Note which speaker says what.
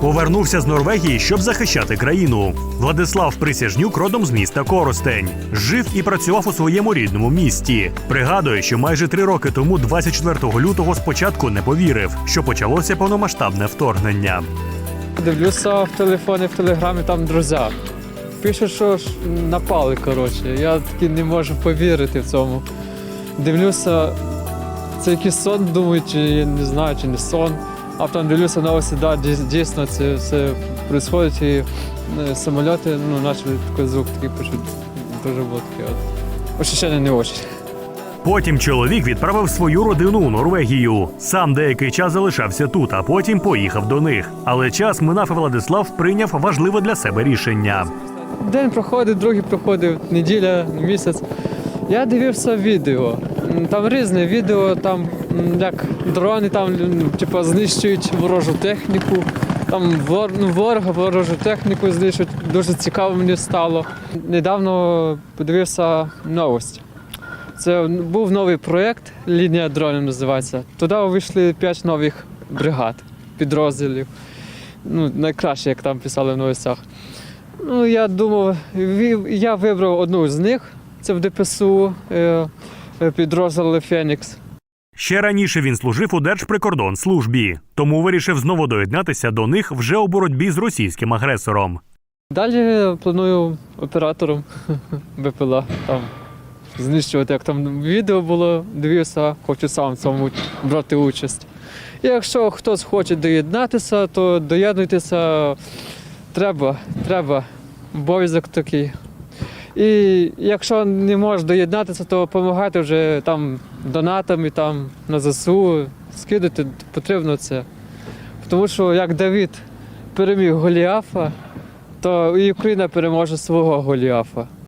Speaker 1: Повернувся з Норвегії, щоб захищати країну. Владислав Присяжнюк родом з міста Коростень. Жив і працював у своєму рідному місті. Пригадує, що майже три роки тому, 24 лютого, спочатку не повірив, що почалося повномасштабне вторгнення.
Speaker 2: Дивлюся в телефоні, в телеграмі там друзі. Пишуть, що напали, коротше. Я таки не можу повірити в цьому. Дивлюся, це якийсь сон, думаю, чи я не знаю, чи не сон. А потім дивлюся новості, да, дійсно це все відбувається. І е, самоліти, ну, почали такий звук такий почути. Дуже було таке. От. Ощущення не очі.
Speaker 1: Потім чоловік відправив свою родину у Норвегію. Сам деякий час залишався тут, а потім поїхав до них. Але час минав і Владислав прийняв важливе для себе рішення.
Speaker 2: День проходить, другий проходить, неділя, місяць. Я дивився відео. Там різне відео, там як дрони там типу, знищують ворожу техніку. Там вор, ну, ворога, ворожу техніку знищують. Дуже цікаво мені стало. Недавно подивився новості. Це був новий проєкт, лінія дронів називається. Туди вийшли 5 нових бригад, підрозділів. Ну, найкраще, як там писали в новостях. Ну, я думав, я вибрав одну з них. Це в ДПСУ е, Фенікс.
Speaker 1: Ще раніше він служив у Держприкордонслужбі, тому вирішив знову доєднатися до них вже у боротьбі з російським агресором.
Speaker 2: Далі планую оператором БПЛА там знищувати, як там відео було, дивився, хочу сам цьому брати участь. І якщо хтось хоче доєднатися, то доєднуйтеся. Треба, треба. Обов'язок такий. І якщо не можеш доєднатися, то допомагати вже там донатами там, на ЗСУ, скидати потрібно це. Тому що як Давід переміг Голіафа, то і Україна переможе свого Голіафа.